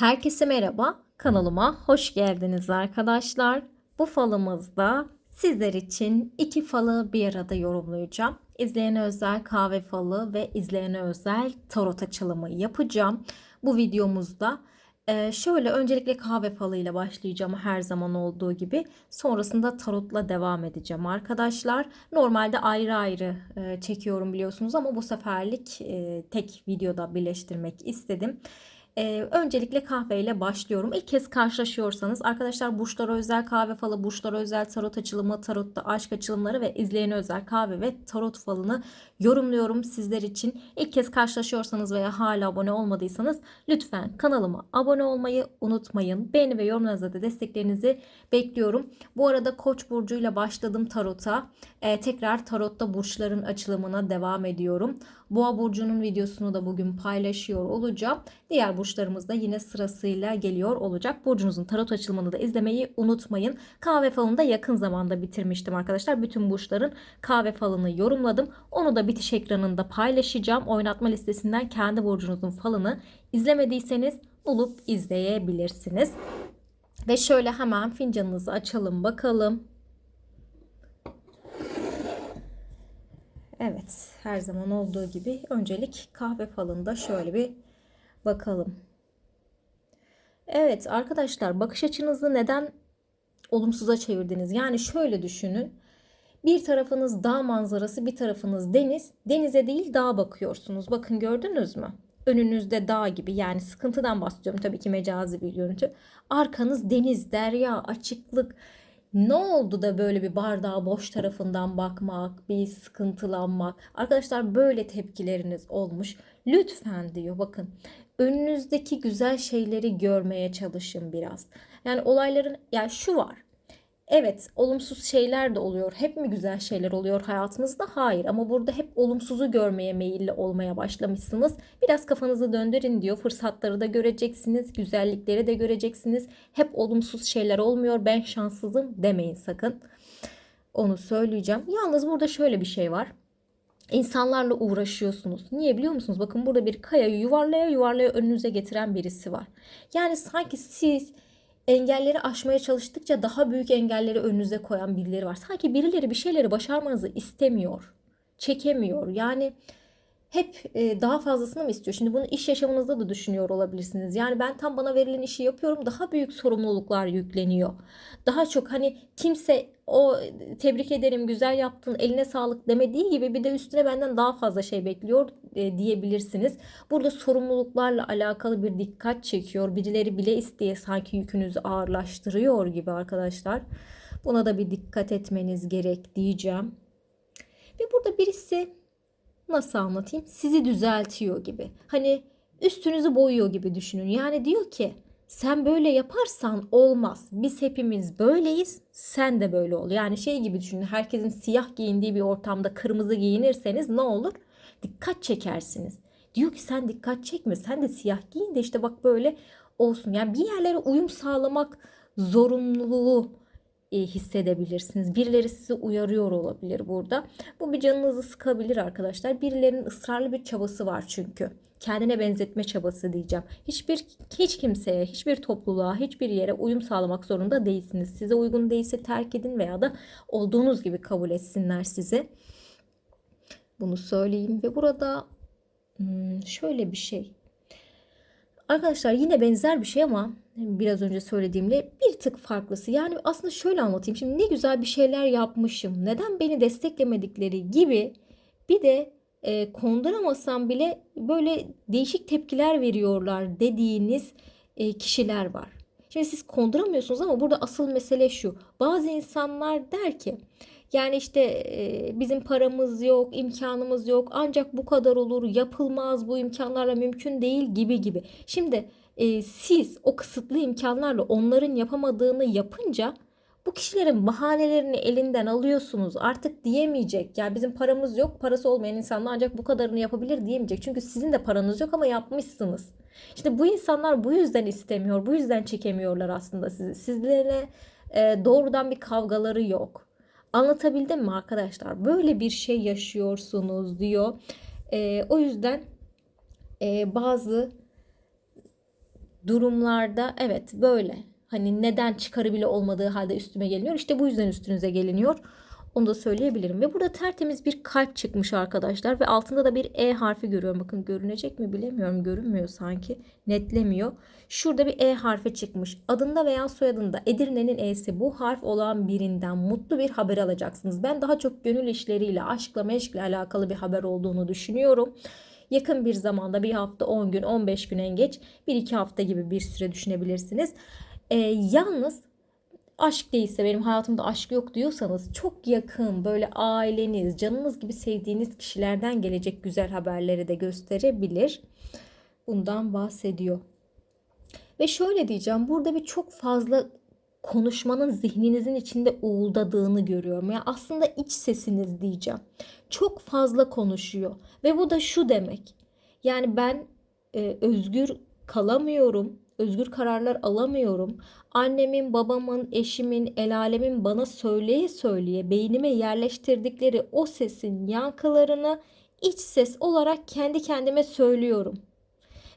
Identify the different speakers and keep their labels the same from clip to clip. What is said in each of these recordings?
Speaker 1: Herkese merhaba. Kanalıma hoş geldiniz arkadaşlar. Bu falımızda sizler için iki falı bir arada yorumlayacağım. İzleyene özel kahve falı ve izleyene özel tarot açılımı yapacağım. Bu videomuzda e, şöyle öncelikle kahve falıyla başlayacağım her zaman olduğu gibi. Sonrasında tarotla devam edeceğim arkadaşlar. Normalde ayrı ayrı e, çekiyorum biliyorsunuz ama bu seferlik e, tek videoda birleştirmek istedim. Ee, öncelikle kahveyle başlıyorum. İlk kez karşılaşıyorsanız arkadaşlar burçlara özel kahve falı, burçlara özel tarot açılımı, tarotta aşk açılımları ve izleyene özel kahve ve tarot falını yorumluyorum sizler için. İlk kez karşılaşıyorsanız veya hala abone olmadıysanız lütfen kanalıma abone olmayı unutmayın. Beğeni ve yorumlarınızda da desteklerinizi bekliyorum. Bu arada Koç burcuyla başladım tarota. Ee, tekrar tarotta burçların açılımına devam ediyorum. Boğa burcunun videosunu da bugün paylaşıyor olacağım. Diğer burçlarımız da yine sırasıyla geliyor olacak. Burcunuzun tarot açılımını da izlemeyi unutmayın. Kahve falını da yakın zamanda bitirmiştim arkadaşlar. Bütün burçların kahve falını yorumladım. Onu da bitiş ekranında paylaşacağım. Oynatma listesinden kendi burcunuzun falını izlemediyseniz bulup izleyebilirsiniz. Ve şöyle hemen fincanınızı açalım bakalım. Evet, her zaman olduğu gibi öncelik kahve falında şöyle bir bakalım. Evet arkadaşlar bakış açınızı neden olumsuza çevirdiniz? Yani şöyle düşünün. Bir tarafınız dağ manzarası, bir tarafınız deniz. Denize değil dağa bakıyorsunuz. Bakın gördünüz mü? Önünüzde dağ gibi yani sıkıntıdan bahsediyorum tabii ki mecazi bir görüntü. Arkanız deniz, derya, açıklık. Ne oldu da böyle bir bardağa boş tarafından bakmak, bir sıkıntılanmak. Arkadaşlar böyle tepkileriniz olmuş. Lütfen diyor bakın önünüzdeki güzel şeyleri görmeye çalışın biraz. Yani olayların yani şu var. Evet, olumsuz şeyler de oluyor. Hep mi güzel şeyler oluyor hayatınızda? Hayır. Ama burada hep olumsuzu görmeye meyilli olmaya başlamışsınız. Biraz kafanızı döndürün diyor. Fırsatları da göreceksiniz, güzellikleri de göreceksiniz. Hep olumsuz şeyler olmuyor. Ben şanssızım demeyin sakın. Onu söyleyeceğim. Yalnız burada şöyle bir şey var. İnsanlarla uğraşıyorsunuz. Niye biliyor musunuz? Bakın burada bir kayayı yuvarlaya yuvarlaya önünüze getiren birisi var. Yani sanki siz engelleri aşmaya çalıştıkça daha büyük engelleri önünüze koyan birileri var. Sanki birileri bir şeyleri başarmanızı istemiyor, çekemiyor. Yani hep e, daha fazlasını mı istiyor? Şimdi bunu iş yaşamınızda da düşünüyor olabilirsiniz. Yani ben tam bana verilen işi yapıyorum. Daha büyük sorumluluklar yükleniyor. Daha çok hani kimse o tebrik ederim güzel yaptın eline sağlık demediği gibi bir de üstüne benden daha fazla şey bekliyor e, diyebilirsiniz. Burada sorumluluklarla alakalı bir dikkat çekiyor. Birileri bile isteye sanki yükünüzü ağırlaştırıyor gibi arkadaşlar. Buna da bir dikkat etmeniz gerek diyeceğim. Ve burada birisi nasıl anlatayım? Sizi düzeltiyor gibi. Hani üstünüzü boyuyor gibi düşünün. Yani diyor ki sen böyle yaparsan olmaz. Biz hepimiz böyleyiz. Sen de böyle ol. Yani şey gibi düşünün. Herkesin siyah giyindiği bir ortamda kırmızı giyinirseniz ne olur? Dikkat çekersiniz. Diyor ki sen dikkat çekme. Sen de siyah giyin de işte bak böyle olsun. Yani bir yerlere uyum sağlamak zorunluluğu hissedebilirsiniz. Birileri sizi uyarıyor olabilir burada. Bu bir canınızı sıkabilir arkadaşlar. Birilerinin ısrarlı bir çabası var çünkü. Kendine benzetme çabası diyeceğim. Hiçbir hiç kimseye, hiçbir topluluğa, hiçbir yere uyum sağlamak zorunda değilsiniz. Size uygun değilse terk edin veya da olduğunuz gibi kabul etsinler sizi. Bunu söyleyeyim ve burada hmm, şöyle bir şey. Arkadaşlar yine benzer bir şey ama biraz önce söylediğimle bir tık farklısı. Yani aslında şöyle anlatayım. Şimdi ne güzel bir şeyler yapmışım. Neden beni desteklemedikleri gibi bir de e, konduramasam bile böyle değişik tepkiler veriyorlar dediğiniz e, kişiler var. Şimdi siz konduramıyorsunuz ama burada asıl mesele şu. Bazı insanlar der ki yani işte e, bizim paramız yok, imkanımız yok ancak bu kadar olur, yapılmaz bu imkanlarla mümkün değil gibi gibi. Şimdi e, siz o kısıtlı imkanlarla onların yapamadığını yapınca bu kişilerin bahanelerini elinden alıyorsunuz. Artık diyemeyecek. Yani bizim paramız yok. Parası olmayan insanlar ancak bu kadarını yapabilir diyemeyecek. Çünkü sizin de paranız yok ama yapmışsınız. İşte bu insanlar bu yüzden istemiyor. Bu yüzden çekemiyorlar aslında sizi. Sizlere e, doğrudan bir kavgaları yok. Anlatabildim mi arkadaşlar? Böyle bir şey yaşıyorsunuz diyor. E, o yüzden e, bazı durumlarda evet böyle. Hani neden çıkarı bile olmadığı halde üstüme geliniyor. İşte bu yüzden üstünüze geliniyor. Onu da söyleyebilirim. Ve burada tertemiz bir kalp çıkmış arkadaşlar. Ve altında da bir E harfi görüyorum. Bakın görünecek mi bilemiyorum. Görünmüyor sanki. Netlemiyor. Şurada bir E harfi çıkmış. Adında veya soyadında Edirne'nin E'si bu harf olan birinden mutlu bir haber alacaksınız. Ben daha çok gönül işleriyle, aşkla, meşkle alakalı bir haber olduğunu düşünüyorum. Yakın bir zamanda bir hafta 10 gün 15 gün en geç 1-2 hafta gibi bir süre düşünebilirsiniz. Ee, yalnız aşk değilse benim hayatımda aşk yok diyorsanız çok yakın böyle aileniz, canınız gibi sevdiğiniz kişilerden gelecek güzel haberleri de gösterebilir. Bundan bahsediyor. Ve şöyle diyeceğim burada bir çok fazla konuşmanın zihninizin içinde uğuldadığını görüyorum. Yani aslında iç sesiniz diyeceğim. Çok fazla konuşuyor ve bu da şu demek. Yani ben e, özgür kalamıyorum, özgür kararlar alamıyorum. Annemin, babamın, eşimin, el alemin bana söyleye söyleye beynime yerleştirdikleri o sesin yankılarını iç ses olarak kendi kendime söylüyorum.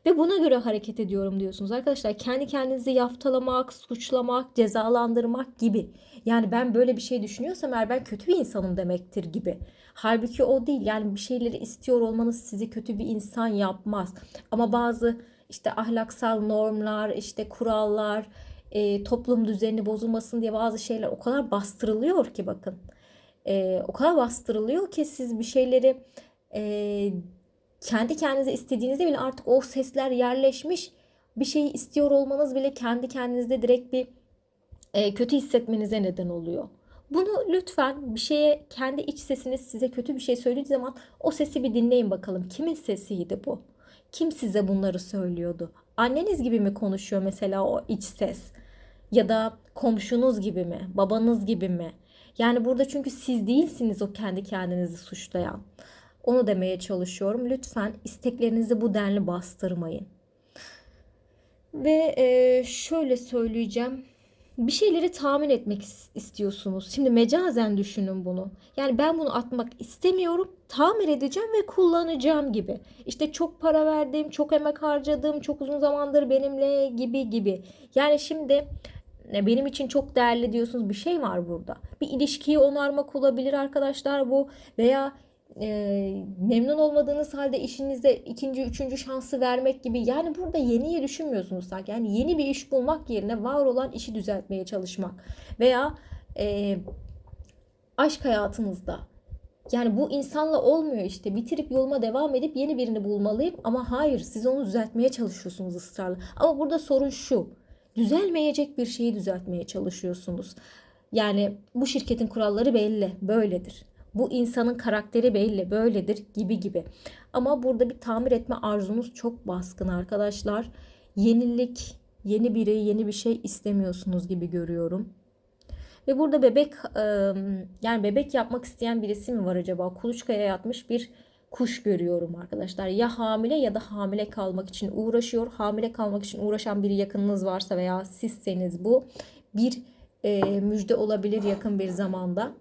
Speaker 1: Ve buna göre hareket ediyorum diyorsunuz arkadaşlar. Kendi kendinizi yaftalamak, suçlamak, cezalandırmak gibi. Yani ben böyle bir şey düşünüyorsam eğer ben kötü bir insanım demektir gibi. Halbuki o değil. Yani bir şeyleri istiyor olmanız sizi kötü bir insan yapmaz. Ama bazı işte ahlaksal normlar, işte kurallar, e, toplum düzeni bozulmasın diye bazı şeyler o kadar bastırılıyor ki bakın. E, o kadar bastırılıyor ki siz bir şeyleri e, kendi kendinize istediğinizde bile artık o sesler yerleşmiş. Bir şeyi istiyor olmanız bile kendi kendinizde direkt bir e, kötü hissetmenize neden oluyor. Bunu lütfen bir şeye kendi iç sesiniz size kötü bir şey söylediği zaman o sesi bir dinleyin bakalım. Kimin sesiydi bu? Kim size bunları söylüyordu? Anneniz gibi mi konuşuyor mesela o iç ses? Ya da komşunuz gibi mi? Babanız gibi mi? Yani burada çünkü siz değilsiniz o kendi kendinizi suçlayan. Onu demeye çalışıyorum. Lütfen isteklerinizi bu denli bastırmayın. Ve şöyle söyleyeceğim. Bir şeyleri tahmin etmek istiyorsunuz. Şimdi mecazen düşünün bunu. Yani ben bunu atmak istemiyorum. Tamir edeceğim ve kullanacağım gibi. İşte çok para verdim, çok emek harcadım, çok uzun zamandır benimle gibi gibi. Yani şimdi benim için çok değerli diyorsunuz bir şey var burada. Bir ilişkiyi onarmak olabilir arkadaşlar bu veya e, memnun olmadığınız halde işinizde ikinci, üçüncü şansı vermek gibi. Yani burada yeniye düşünmüyorsunuz sanki. Yani yeni bir iş bulmak yerine var olan işi düzeltmeye çalışmak. Veya e, aşk hayatınızda. Yani bu insanla olmuyor işte. Bitirip yoluma devam edip yeni birini bulmalıyım. Ama hayır siz onu düzeltmeye çalışıyorsunuz ısrarla. Ama burada sorun şu. Düzelmeyecek bir şeyi düzeltmeye çalışıyorsunuz. Yani bu şirketin kuralları belli, böyledir bu insanın karakteri belli, böyledir gibi gibi. Ama burada bir tamir etme arzunuz çok baskın arkadaşlar. Yenilik, yeni biri, yeni bir şey istemiyorsunuz gibi görüyorum. Ve burada bebek yani bebek yapmak isteyen birisi mi var acaba? Kuluçkaya yatmış bir kuş görüyorum arkadaşlar. Ya hamile ya da hamile kalmak için uğraşıyor. Hamile kalmak için uğraşan bir yakınınız varsa veya sizseniz bu bir müjde olabilir yakın bir zamanda.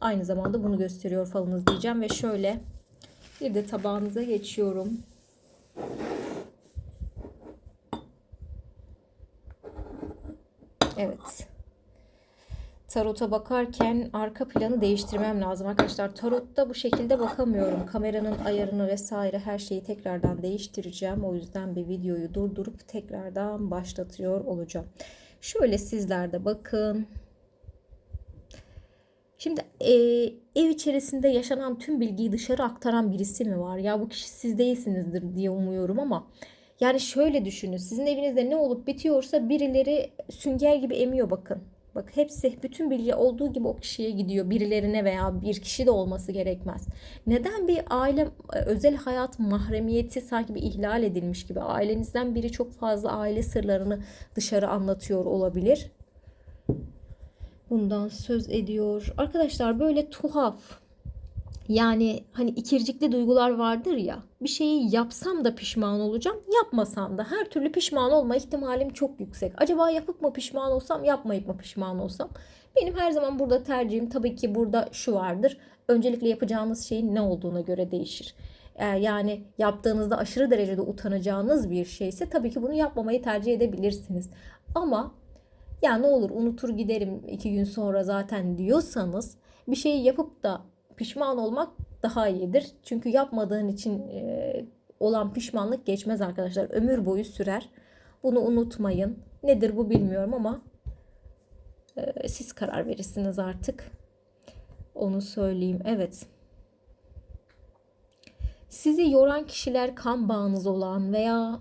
Speaker 1: Aynı zamanda bunu gösteriyor falınız diyeceğim ve şöyle bir de tabağınıza geçiyorum. Evet. Tarota bakarken arka planı değiştirmem lazım arkadaşlar. Tarotta bu şekilde bakamıyorum. Kameranın ayarını vesaire her şeyi tekrardan değiştireceğim. O yüzden bir videoyu durdurup tekrardan başlatıyor olacağım. Şöyle sizler de bakın. Şimdi e, ev içerisinde yaşanan tüm bilgiyi dışarı aktaran birisi mi var? Ya bu kişi siz değilsinizdir diye umuyorum ama yani şöyle düşünün. Sizin evinizde ne olup bitiyorsa birileri sünger gibi emiyor bakın. Bak hepsi bütün bilgi olduğu gibi o kişiye gidiyor. Birilerine veya bir kişi de olması gerekmez. Neden bir aile özel hayat mahremiyeti sanki bir ihlal edilmiş gibi ailenizden biri çok fazla aile sırlarını dışarı anlatıyor olabilir bundan söz ediyor. Arkadaşlar böyle tuhaf yani hani ikircikli duygular vardır ya. Bir şeyi yapsam da pişman olacağım, yapmasam da her türlü pişman olma ihtimalim çok yüksek. Acaba yapıp mı pişman olsam, yapmayıp mı pişman olsam? Benim her zaman burada tercihim tabii ki burada şu vardır. Öncelikle yapacağınız şeyin ne olduğuna göre değişir. Yani yaptığınızda aşırı derecede utanacağınız bir şeyse tabii ki bunu yapmamayı tercih edebilirsiniz. Ama ya ne olur unutur giderim iki gün sonra zaten diyorsanız bir şeyi yapıp da pişman olmak daha iyidir. Çünkü yapmadığın için e, olan pişmanlık geçmez arkadaşlar. Ömür boyu sürer. Bunu unutmayın. Nedir bu bilmiyorum ama e, siz karar verirsiniz artık. Onu söyleyeyim. Evet. Sizi yoran kişiler kan bağınız olan veya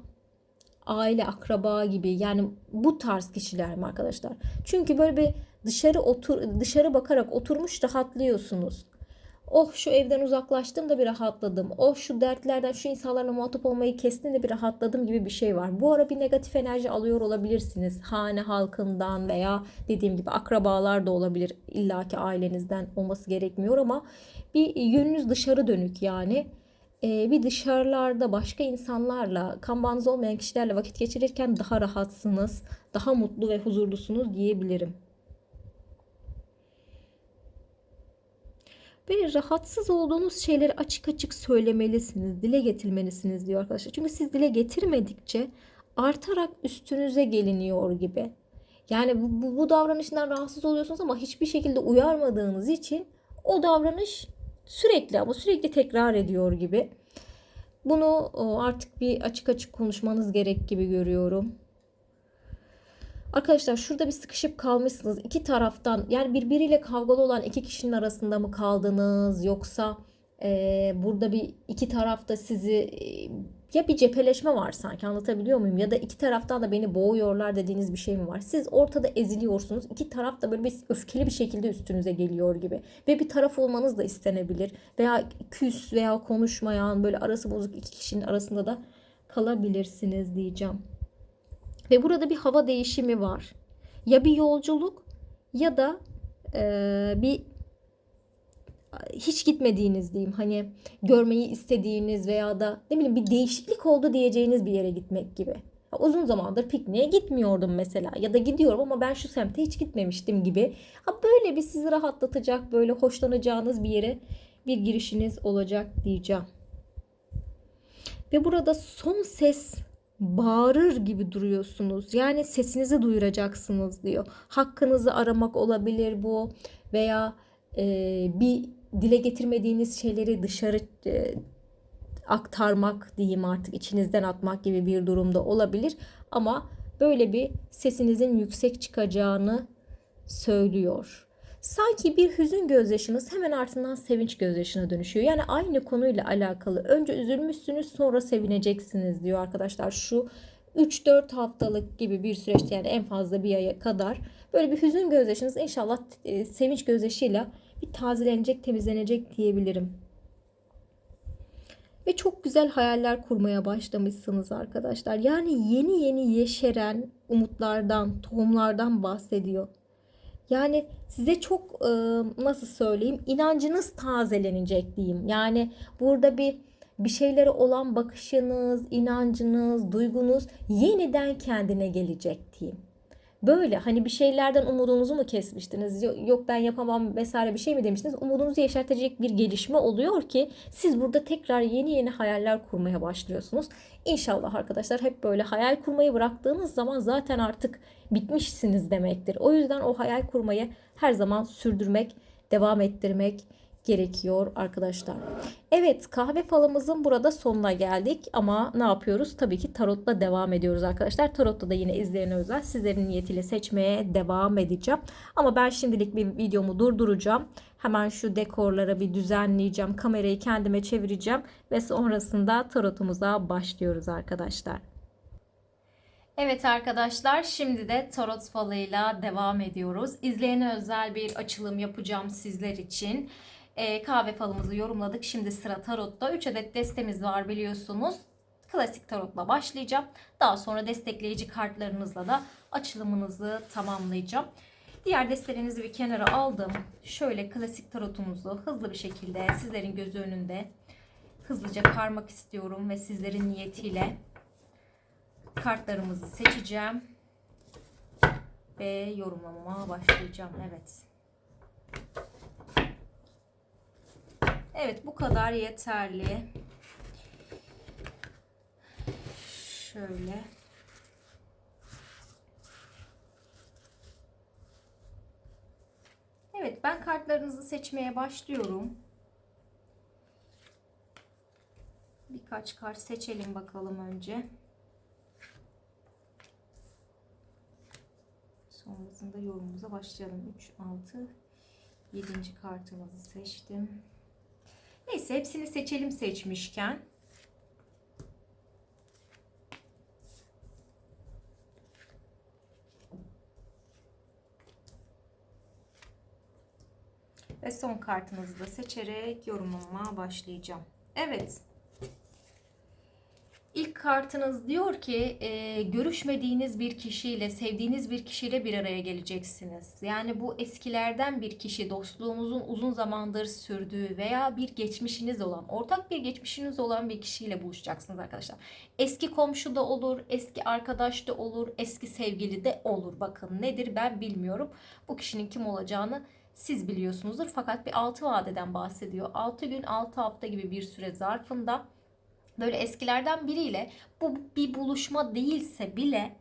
Speaker 1: aile, akraba gibi yani bu tarz kişiler mi arkadaşlar? Çünkü böyle bir dışarı otur dışarı bakarak oturmuş rahatlıyorsunuz. Oh şu evden uzaklaştım da bir rahatladım. Oh şu dertlerden şu insanlarla muhatap olmayı kestim de bir rahatladım gibi bir şey var. Bu ara bir negatif enerji alıyor olabilirsiniz. Hane halkından veya dediğim gibi akrabalar da olabilir. İlla ki ailenizden olması gerekmiyor ama bir yönünüz dışarı dönük yani. Ee, bir dışarılarda başka insanlarla, kan bağınız olmayan kişilerle vakit geçirirken daha rahatsınız, daha mutlu ve huzurlusunuz diyebilirim. Ve rahatsız olduğunuz şeyleri açık açık söylemelisiniz, dile getirmelisiniz diyor arkadaşlar. Çünkü siz dile getirmedikçe artarak üstünüze geliniyor gibi. Yani bu, bu, bu davranışından rahatsız oluyorsunuz ama hiçbir şekilde uyarmadığınız için o davranış sürekli ama sürekli tekrar ediyor gibi. Bunu artık bir açık açık konuşmanız gerek gibi görüyorum. Arkadaşlar şurada bir sıkışıp kalmışsınız. İki taraftan yani birbiriyle kavgalı olan iki kişinin arasında mı kaldınız yoksa e, burada bir iki tarafta sizi e, ya bir cepheleşme var sanki anlatabiliyor muyum? Ya da iki taraftan da beni boğuyorlar dediğiniz bir şey mi var? Siz ortada eziliyorsunuz. İki taraf da böyle bir öfkeli bir şekilde üstünüze geliyor gibi. Ve bir taraf olmanız da istenebilir. Veya küs veya konuşmayan böyle arası bozuk iki kişinin arasında da kalabilirsiniz diyeceğim. Ve burada bir hava değişimi var. Ya bir yolculuk ya da e, bir hiç gitmediğiniz diyeyim hani görmeyi istediğiniz veya da ne bileyim bir değişiklik oldu diyeceğiniz bir yere gitmek gibi. Uzun zamandır pikniğe gitmiyordum mesela ya da gidiyorum ama ben şu semte hiç gitmemiştim gibi. Ha böyle bir sizi rahatlatacak böyle hoşlanacağınız bir yere bir girişiniz olacak diyeceğim. Ve burada son ses bağırır gibi duruyorsunuz. Yani sesinizi duyuracaksınız diyor. Hakkınızı aramak olabilir bu veya e, bir dile getirmediğiniz şeyleri dışarı e, aktarmak diyeyim artık içinizden atmak gibi bir durumda olabilir. Ama böyle bir sesinizin yüksek çıkacağını söylüyor. Sanki bir hüzün gözyaşınız hemen ardından sevinç gözyaşına dönüşüyor. Yani aynı konuyla alakalı. Önce üzülmüşsünüz sonra sevineceksiniz diyor arkadaşlar. Şu 3-4 haftalık gibi bir süreçte yani en fazla bir aya kadar böyle bir hüzün gözyaşınız inşallah e, sevinç gözyaşıyla bir tazelenecek, temizlenecek diyebilirim. Ve çok güzel hayaller kurmaya başlamışsınız arkadaşlar. Yani yeni yeni yeşeren umutlardan, tohumlardan bahsediyor. Yani size çok e, nasıl söyleyeyim inancınız tazelenecek diyeyim. Yani burada bir bir şeylere olan bakışınız, inancınız, duygunuz yeniden kendine gelecek diyeyim. Böyle hani bir şeylerden umudunuzu mu kesmiştiniz? Yok ben yapamam vesaire bir şey mi demiştiniz? Umudunuzu yeşertecek bir gelişme oluyor ki siz burada tekrar yeni yeni hayaller kurmaya başlıyorsunuz. İnşallah arkadaşlar hep böyle hayal kurmayı bıraktığınız zaman zaten artık bitmişsiniz demektir. O yüzden o hayal kurmayı her zaman sürdürmek, devam ettirmek gerekiyor arkadaşlar. Evet kahve falımızın burada sonuna geldik ama ne yapıyoruz? Tabii ki tarotla devam ediyoruz arkadaşlar. Tarotta da yine izleyene özel sizlerin niyetiyle seçmeye devam edeceğim. Ama ben şimdilik bir videomu durduracağım. Hemen şu dekorlara bir düzenleyeceğim. Kamerayı kendime çevireceğim ve sonrasında tarotumuza başlıyoruz arkadaşlar. Evet arkadaşlar şimdi de tarot falıyla devam ediyoruz. İzleyene özel bir açılım yapacağım sizler için e, kahve falımızı yorumladık. Şimdi sıra tarotta. 3 adet destemiz var biliyorsunuz. Klasik tarotla başlayacağım. Daha sonra destekleyici kartlarınızla da açılımınızı tamamlayacağım. Diğer destelerinizi bir kenara aldım. Şöyle klasik tarotumuzu hızlı bir şekilde sizlerin gözü önünde hızlıca karmak istiyorum ve sizlerin niyetiyle kartlarımızı seçeceğim ve yorumlamama başlayacağım. Evet. Evet bu kadar yeterli. Şöyle. Evet ben kartlarınızı seçmeye başlıyorum. Birkaç kart seçelim bakalım önce. Sonrasında yorumumuza başlayalım. 3, 6, 7. kartımızı seçtim. Neyse hepsini seçelim seçmişken. Ve son kartınızı da seçerek yorumuma başlayacağım. Evet. Kartınız diyor ki e, görüşmediğiniz bir kişiyle, sevdiğiniz bir kişiyle bir araya geleceksiniz. Yani bu eskilerden bir kişi, dostluğunuzun uzun zamandır sürdüğü veya bir geçmişiniz olan, ortak bir geçmişiniz olan bir kişiyle buluşacaksınız arkadaşlar. Eski komşu da olur, eski arkadaş da olur, eski sevgili de olur. Bakın nedir ben bilmiyorum. Bu kişinin kim olacağını siz biliyorsunuzdur. Fakat bir 6 vadeden bahsediyor. 6 gün 6 hafta gibi bir süre zarfında böyle eskilerden biriyle bu bir buluşma değilse bile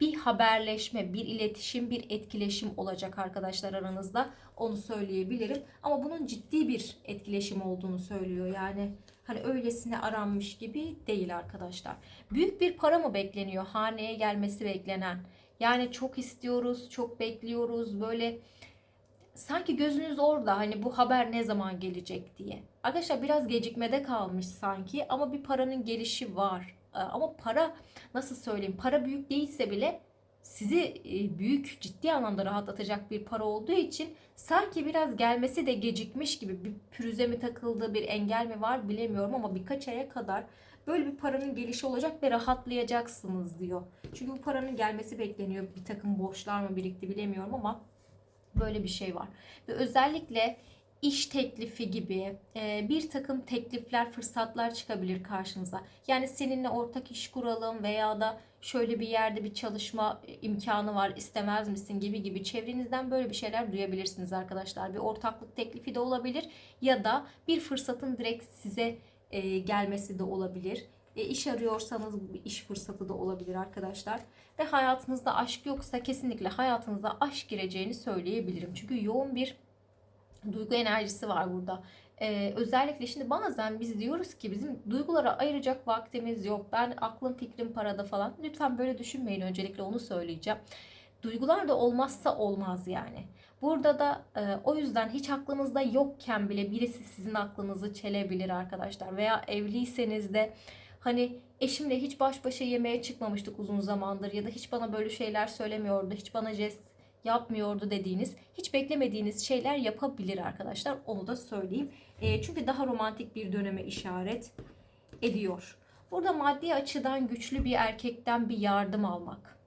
Speaker 1: bir haberleşme, bir iletişim, bir etkileşim olacak arkadaşlar aranızda. Onu söyleyebilirim. Ama bunun ciddi bir etkileşim olduğunu söylüyor. Yani hani öylesine aranmış gibi değil arkadaşlar. Büyük bir para mı bekleniyor? Haneye gelmesi beklenen. Yani çok istiyoruz, çok bekliyoruz. Böyle sanki gözünüz orada hani bu haber ne zaman gelecek diye. Arkadaşlar biraz gecikmede kalmış sanki ama bir paranın gelişi var. Ee, Ama para nasıl söyleyeyim para büyük değilse bile sizi e, büyük ciddi anlamda rahatlatacak bir para olduğu için sanki biraz gelmesi de gecikmiş gibi bir pürüze mi takıldı bir engel mi var bilemiyorum ama birkaç aya kadar böyle bir paranın gelişi olacak ve rahatlayacaksınız diyor. Çünkü bu paranın gelmesi bekleniyor. Bir takım borçlar mı birikti bilemiyorum ama Böyle bir şey var. Ve özellikle iş teklifi gibi e, bir takım teklifler, fırsatlar çıkabilir karşınıza. Yani seninle ortak iş kuralım veya da şöyle bir yerde bir çalışma imkanı var istemez misin gibi gibi çevrenizden böyle bir şeyler duyabilirsiniz arkadaşlar. Bir ortaklık teklifi de olabilir ya da bir fırsatın direkt size e, gelmesi de olabilir. E, iş arıyorsanız iş fırsatı da olabilir arkadaşlar. Ve hayatınızda aşk yoksa kesinlikle hayatınıza aşk gireceğini söyleyebilirim. Çünkü yoğun bir duygu enerjisi var burada. Ee, özellikle şimdi bazen biz diyoruz ki bizim duygulara ayıracak vaktimiz yok. Ben aklım fikrim parada falan. Lütfen böyle düşünmeyin öncelikle onu söyleyeceğim. Duygular da olmazsa olmaz yani. Burada da e, o yüzden hiç aklınızda yokken bile birisi sizin aklınızı çelebilir arkadaşlar. Veya evliyseniz de Hani eşimle hiç baş başa yemeğe çıkmamıştık uzun zamandır ya da hiç bana böyle şeyler söylemiyordu, hiç bana jest yapmıyordu dediğiniz, hiç beklemediğiniz şeyler yapabilir arkadaşlar. Onu da söyleyeyim. E, çünkü daha romantik bir döneme işaret ediyor. Burada maddi açıdan güçlü bir erkekten bir yardım almak.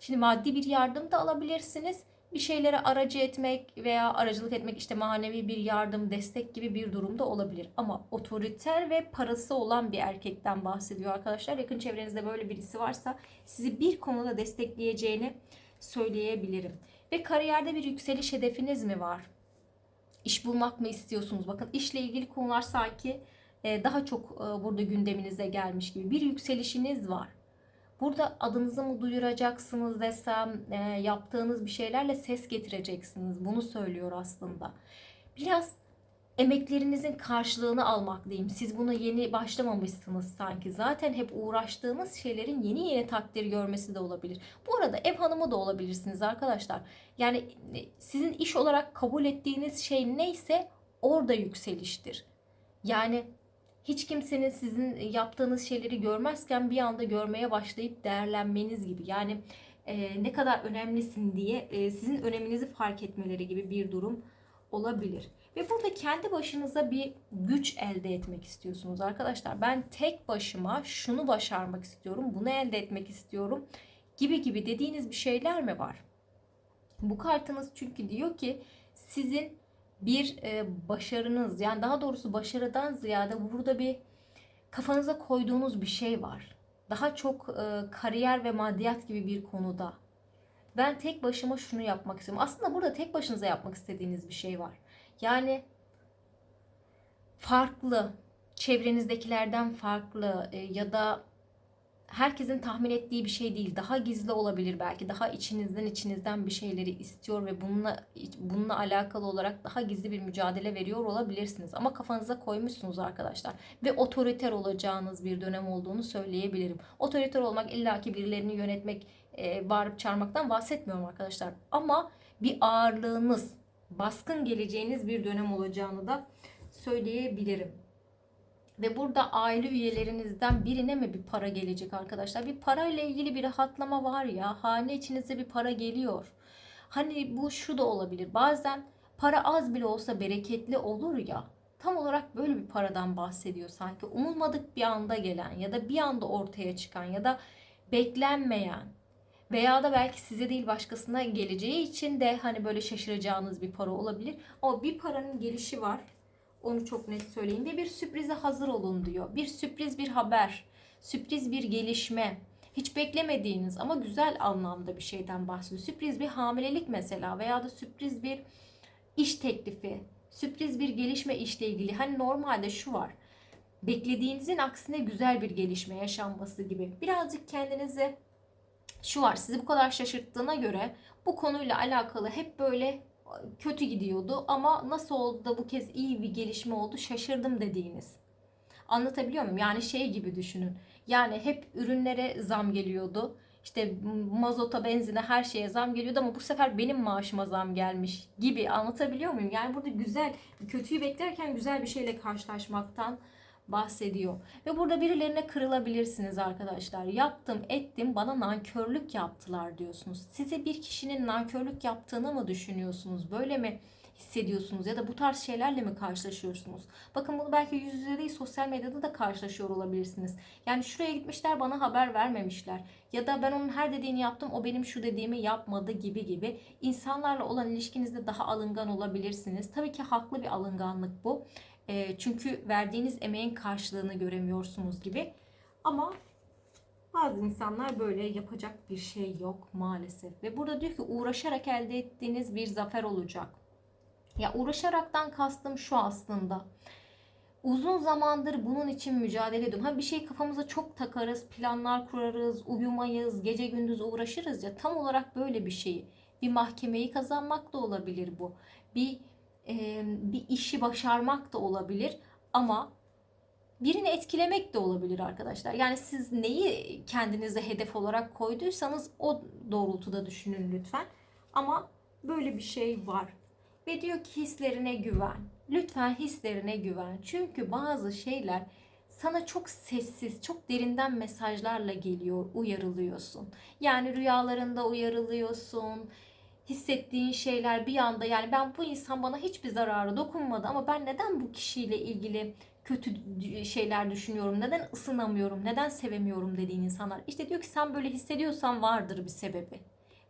Speaker 1: Şimdi maddi bir yardım da alabilirsiniz bir şeylere aracı etmek veya aracılık etmek işte manevi bir yardım, destek gibi bir durumda olabilir. Ama otoriter ve parası olan bir erkekten bahsediyor arkadaşlar. Yakın çevrenizde böyle birisi varsa sizi bir konuda destekleyeceğini söyleyebilirim. Ve kariyerde bir yükseliş hedefiniz mi var? İş bulmak mı istiyorsunuz? Bakın işle ilgili konular sanki e, daha çok e, burada gündeminize gelmiş gibi bir yükselişiniz var. Burada adınızı mı duyuracaksınız desem, e, yaptığınız bir şeylerle ses getireceksiniz. Bunu söylüyor aslında. Biraz emeklerinizin karşılığını almak diyeyim. Siz buna yeni başlamamışsınız sanki. Zaten hep uğraştığınız şeylerin yeni yeni takdir görmesi de olabilir. Bu arada ev hanımı da olabilirsiniz arkadaşlar. Yani e, sizin iş olarak kabul ettiğiniz şey neyse orada yükseliştir. Yani hiç kimsenin sizin yaptığınız şeyleri görmezken bir anda görmeye başlayıp değerlenmeniz gibi. Yani e, ne kadar önemlisin diye e, sizin öneminizi fark etmeleri gibi bir durum olabilir. Ve burada kendi başınıza bir güç elde etmek istiyorsunuz arkadaşlar. Ben tek başıma şunu başarmak istiyorum, bunu elde etmek istiyorum gibi gibi dediğiniz bir şeyler mi var? Bu kartınız çünkü diyor ki sizin bir e, başarınız yani daha doğrusu başarıdan ziyade burada bir kafanıza koyduğunuz bir şey var. Daha çok e, kariyer ve maddiyat gibi bir konuda. Ben tek başıma şunu yapmak istiyorum. Aslında burada tek başınıza yapmak istediğiniz bir şey var. Yani farklı, çevrenizdekilerden farklı e, ya da herkesin tahmin ettiği bir şey değil. Daha gizli olabilir belki. Daha içinizden içinizden bir şeyleri istiyor ve bununla bununla alakalı olarak daha gizli bir mücadele veriyor olabilirsiniz. Ama kafanıza koymuşsunuz arkadaşlar ve otoriter olacağınız bir dönem olduğunu söyleyebilirim. Otoriter olmak illaki birilerini yönetmek, e, bağırıp çağırmaktan bahsetmiyorum arkadaşlar. Ama bir ağırlığınız, baskın geleceğiniz bir dönem olacağını da söyleyebilirim. Ve burada aile üyelerinizden birine mi bir para gelecek arkadaşlar? Bir parayla ilgili bir rahatlama var ya. Hane içinize bir para geliyor. Hani bu şu da olabilir. Bazen para az bile olsa bereketli olur ya. Tam olarak böyle bir paradan bahsediyor sanki. Umulmadık bir anda gelen ya da bir anda ortaya çıkan ya da beklenmeyen veya da belki size değil başkasına geleceği için de hani böyle şaşıracağınız bir para olabilir. Ama bir paranın gelişi var. Onu çok net söyleyeyim. Ve bir sürprize hazır olun diyor. Bir sürpriz bir haber, sürpriz bir gelişme, hiç beklemediğiniz ama güzel anlamda bir şeyden bahsediyor. Sürpriz bir hamilelik mesela veya da sürpriz bir iş teklifi, sürpriz bir gelişme işle ilgili. Hani normalde şu var. Beklediğinizin aksine güzel bir gelişme yaşanması gibi. Birazcık kendinizi şu var. Sizi bu kadar şaşırttığına göre bu konuyla alakalı hep böyle kötü gidiyordu ama nasıl oldu da bu kez iyi bir gelişme oldu şaşırdım dediğiniz. Anlatabiliyor muyum? Yani şey gibi düşünün. Yani hep ürünlere zam geliyordu. İşte mazota, benzine her şeye zam geliyordu ama bu sefer benim maaşıma zam gelmiş gibi anlatabiliyor muyum? Yani burada güzel, kötüyü beklerken güzel bir şeyle karşılaşmaktan bahsediyor. Ve burada birilerine kırılabilirsiniz arkadaşlar. Yaptım, ettim, bana nankörlük yaptılar diyorsunuz. Size bir kişinin nankörlük yaptığını mı düşünüyorsunuz? Böyle mi hissediyorsunuz ya da bu tarz şeylerle mi karşılaşıyorsunuz? Bakın bunu belki yüz yüze değil sosyal medyada da karşılaşıyor olabilirsiniz. Yani şuraya gitmişler bana haber vermemişler. Ya da ben onun her dediğini yaptım o benim şu dediğimi yapmadı gibi gibi. İnsanlarla olan ilişkinizde daha alıngan olabilirsiniz. Tabii ki haklı bir alınganlık bu. E, çünkü verdiğiniz emeğin karşılığını göremiyorsunuz gibi. Ama bazı insanlar böyle yapacak bir şey yok maalesef. Ve burada diyor ki uğraşarak elde ettiğiniz bir zafer olacak. Ya uğraşaraktan kastım şu aslında. Uzun zamandır bunun için mücadele ediyorum. Ha bir şey kafamıza çok takarız, planlar kurarız, uyumayız, gece gündüz uğraşırız ya. Tam olarak böyle bir şey. Bir mahkemeyi kazanmak da olabilir bu. Bir e, bir işi başarmak da olabilir ama birini etkilemek de olabilir arkadaşlar. Yani siz neyi kendinize hedef olarak koyduysanız o doğrultuda düşünün lütfen. Ama böyle bir şey var. Ve diyor ki hislerine güven. Lütfen hislerine güven. Çünkü bazı şeyler sana çok sessiz, çok derinden mesajlarla geliyor, uyarılıyorsun. Yani rüyalarında uyarılıyorsun hissettiğin şeyler bir anda yani ben bu insan bana hiçbir zararı dokunmadı ama ben neden bu kişiyle ilgili kötü şeyler düşünüyorum, neden ısınamıyorum, neden sevemiyorum dediğin insanlar. İşte diyor ki sen böyle hissediyorsan vardır bir sebebi.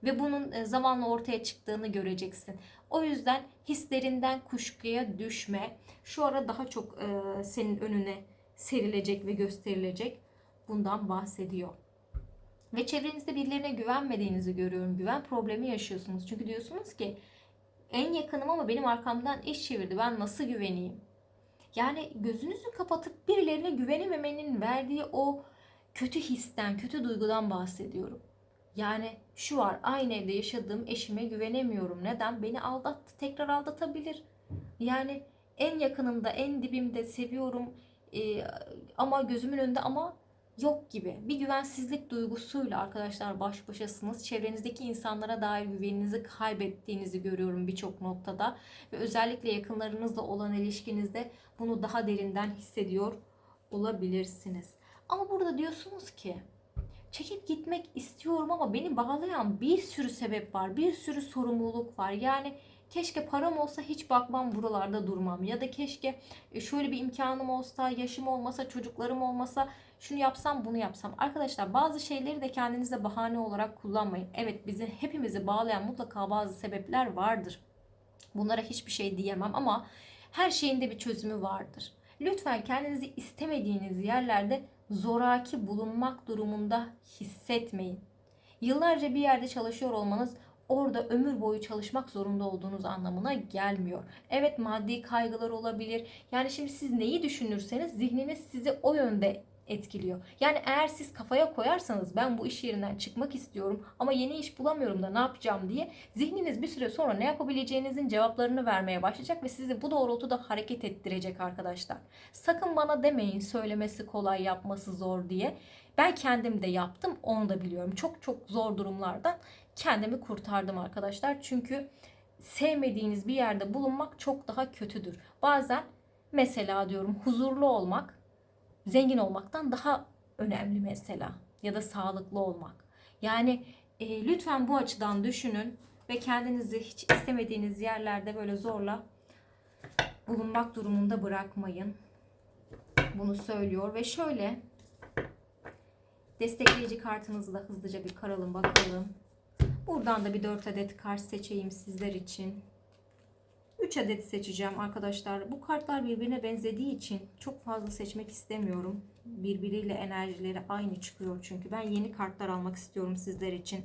Speaker 1: Ve bunun e, zamanla ortaya çıktığını göreceksin. O yüzden hislerinden kuşkuya düşme. Şu ara daha çok e, senin önüne serilecek ve gösterilecek. Bundan bahsediyor. Ve çevrenizde birilerine güvenmediğinizi görüyorum. Güven problemi yaşıyorsunuz. Çünkü diyorsunuz ki en yakınım ama benim arkamdan iş çevirdi. Ben nasıl güveneyim? Yani gözünüzü kapatıp birilerine güvenememenin verdiği o kötü histen, kötü duygudan bahsediyorum. Yani şu var aynı evde yaşadığım eşime güvenemiyorum. Neden? Beni aldattı. Tekrar aldatabilir. Yani en yakınımda, en dibimde seviyorum ee, ama gözümün önünde ama yok gibi. Bir güvensizlik duygusuyla arkadaşlar baş başasınız. Çevrenizdeki insanlara dair güveninizi kaybettiğinizi görüyorum birçok noktada. Ve özellikle yakınlarınızla olan ilişkinizde bunu daha derinden hissediyor olabilirsiniz. Ama burada diyorsunuz ki çekip gitmek istiyorum ama beni bağlayan bir sürü sebep var. Bir sürü sorumluluk var. Yani keşke param olsa hiç bakmam buralarda durmam. Ya da keşke e, şöyle bir imkanım olsa, yaşım olmasa, çocuklarım olmasa şunu yapsam bunu yapsam. Arkadaşlar bazı şeyleri de kendinize bahane olarak kullanmayın. Evet bizi hepimizi bağlayan mutlaka bazı sebepler vardır. Bunlara hiçbir şey diyemem ama her şeyin de bir çözümü vardır. Lütfen kendinizi istemediğiniz yerlerde zoraki bulunmak durumunda hissetmeyin. Yıllarca bir yerde çalışıyor olmanız orada ömür boyu çalışmak zorunda olduğunuz anlamına gelmiyor. Evet maddi kaygılar olabilir. Yani şimdi siz neyi düşünürseniz zihniniz sizi o yönde etkiliyor. Yani eğer siz kafaya koyarsanız ben bu iş yerinden çıkmak istiyorum ama yeni iş bulamıyorum da ne yapacağım diye zihniniz bir süre sonra ne yapabileceğinizin cevaplarını vermeye başlayacak ve sizi bu doğrultuda hareket ettirecek arkadaşlar. Sakın bana demeyin söylemesi kolay yapması zor diye. Ben kendim de yaptım onu da biliyorum. Çok çok zor durumlardan kendimi kurtardım arkadaşlar. Çünkü sevmediğiniz bir yerde bulunmak çok daha kötüdür. Bazen mesela diyorum huzurlu olmak zengin olmaktan daha önemli mesela ya da sağlıklı olmak. Yani e, lütfen bu açıdan düşünün ve kendinizi hiç istemediğiniz yerlerde böyle zorla bulunmak durumunda bırakmayın. Bunu söylüyor ve şöyle destekleyici kartınızı da hızlıca bir karalım bakalım. Buradan da bir 4 adet kart seçeyim sizler için. 3 adet seçeceğim arkadaşlar. Bu kartlar birbirine benzediği için çok fazla seçmek istemiyorum. Birbiriyle enerjileri aynı çıkıyor çünkü. Ben yeni kartlar almak istiyorum sizler için.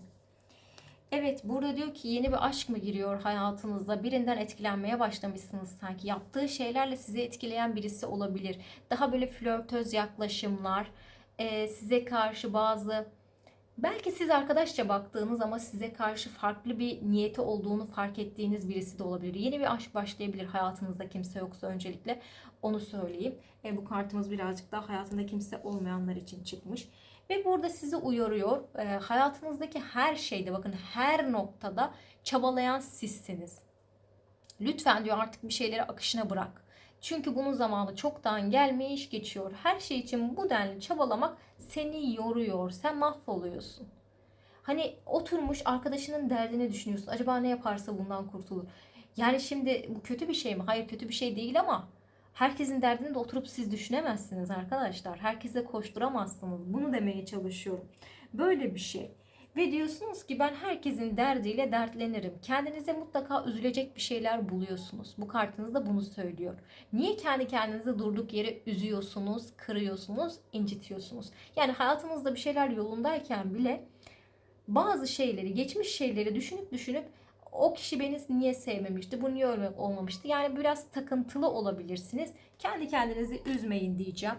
Speaker 1: Evet burada diyor ki yeni bir aşk mı giriyor hayatınızda? Birinden etkilenmeye başlamışsınız sanki. Yaptığı şeylerle sizi etkileyen birisi olabilir. Daha böyle flörtöz yaklaşımlar, size karşı bazı Belki siz arkadaşça baktığınız ama size karşı farklı bir niyeti olduğunu fark ettiğiniz birisi de olabilir. Yeni bir aşk başlayabilir hayatınızda kimse yoksa öncelikle onu söyleyeyim. E, bu kartımız birazcık daha hayatında kimse olmayanlar için çıkmış. Ve burada sizi uyarıyor. E, hayatınızdaki her şeyde bakın her noktada çabalayan sizsiniz. Lütfen diyor artık bir şeyleri akışına bırak. Çünkü bunun zamanı çoktan gelmiş geçiyor. Her şey için bu denli çabalamak seni yoruyor. Sen mahvoluyorsun. Hani oturmuş arkadaşının derdini düşünüyorsun. Acaba ne yaparsa bundan kurtulur. Yani şimdi bu kötü bir şey mi? Hayır kötü bir şey değil ama herkesin derdini de oturup siz düşünemezsiniz arkadaşlar. Herkese koşturamazsınız. Bunu demeye çalışıyorum. Böyle bir şey. Ve diyorsunuz ki ben herkesin derdiyle dertlenirim. Kendinize mutlaka üzülecek bir şeyler buluyorsunuz. Bu kartınız da bunu söylüyor. Niye kendi kendinizi durduk yere üzüyorsunuz, kırıyorsunuz, incitiyorsunuz? Yani hayatınızda bir şeyler yolundayken bile bazı şeyleri, geçmiş şeyleri düşünüp düşünüp o kişi beni niye sevmemişti, bu niye öyle olmamıştı? Yani biraz takıntılı olabilirsiniz. Kendi kendinizi üzmeyin diyeceğim.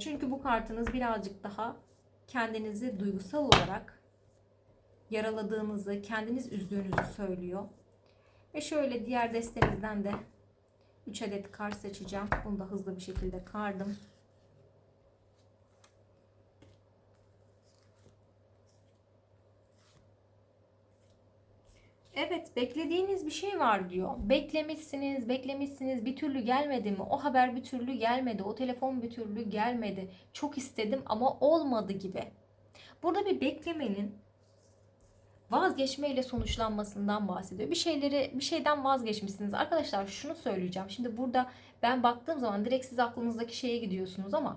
Speaker 1: Çünkü bu kartınız birazcık daha kendinizi duygusal olarak yaraladığınızı, kendiniz üzdüğünüzü söylüyor. Ve şöyle diğer destenizden de 3 adet kar seçeceğim. Bunu da hızlı bir şekilde kardım. Evet beklediğiniz bir şey var diyor. Beklemişsiniz, beklemişsiniz bir türlü gelmedi mi? O haber bir türlü gelmedi, o telefon bir türlü gelmedi. Çok istedim ama olmadı gibi. Burada bir beklemenin vazgeçmeyle sonuçlanmasından bahsediyor. Bir şeyleri bir şeyden vazgeçmişsiniz. Arkadaşlar şunu söyleyeceğim. Şimdi burada ben baktığım zaman direkt siz aklınızdaki şeye gidiyorsunuz ama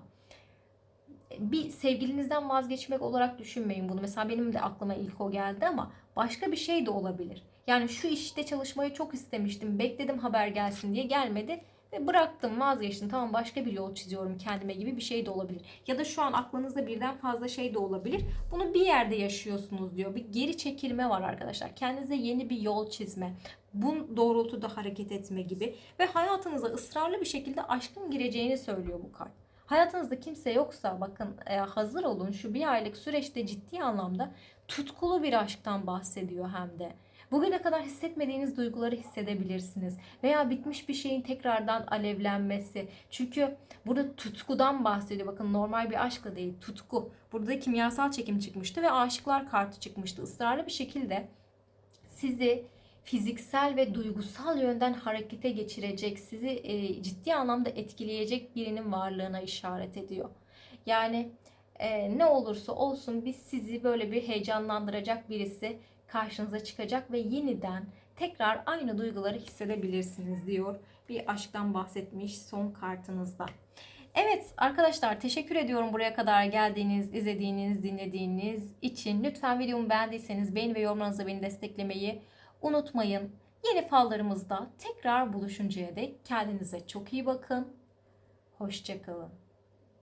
Speaker 1: bir sevgilinizden vazgeçmek olarak düşünmeyin bunu. Mesela benim de aklıma ilk o geldi ama başka bir şey de olabilir. Yani şu işte çalışmayı çok istemiştim. Bekledim haber gelsin diye gelmedi. Ve bıraktım vazgeçtim tamam başka bir yol çiziyorum kendime gibi bir şey de olabilir. Ya da şu an aklınızda birden fazla şey de olabilir. Bunu bir yerde yaşıyorsunuz diyor. Bir geri çekilme var arkadaşlar. Kendinize yeni bir yol çizme. Bu doğrultuda hareket etme gibi. Ve hayatınıza ısrarlı bir şekilde aşkın gireceğini söylüyor bu kart. Hayatınızda kimse yoksa bakın e, hazır olun şu bir aylık süreçte ciddi anlamda tutkulu bir aşktan bahsediyor hem de. Bugüne kadar hissetmediğiniz duyguları hissedebilirsiniz. Veya bitmiş bir şeyin tekrardan alevlenmesi. Çünkü burada tutkudan bahsediyor. Bakın normal bir aşkla değil tutku. Burada da kimyasal çekim çıkmıştı ve aşıklar kartı çıkmıştı. Israrlı bir şekilde sizi fiziksel ve duygusal yönden harekete geçirecek, sizi e, ciddi anlamda etkileyecek birinin varlığına işaret ediyor. Yani e, ne olursa olsun biz sizi böyle bir heyecanlandıracak birisi karşınıza çıkacak ve yeniden tekrar aynı duyguları hissedebilirsiniz diyor. Bir aşktan bahsetmiş son kartınızda. Evet arkadaşlar teşekkür ediyorum buraya kadar geldiğiniz, izlediğiniz, dinlediğiniz için. Lütfen videomu beğendiyseniz beğeni ve yorumlarınızla beni desteklemeyi unutmayın. Yeni fallarımızda tekrar buluşuncaya dek kendinize çok iyi bakın. Hoşçakalın.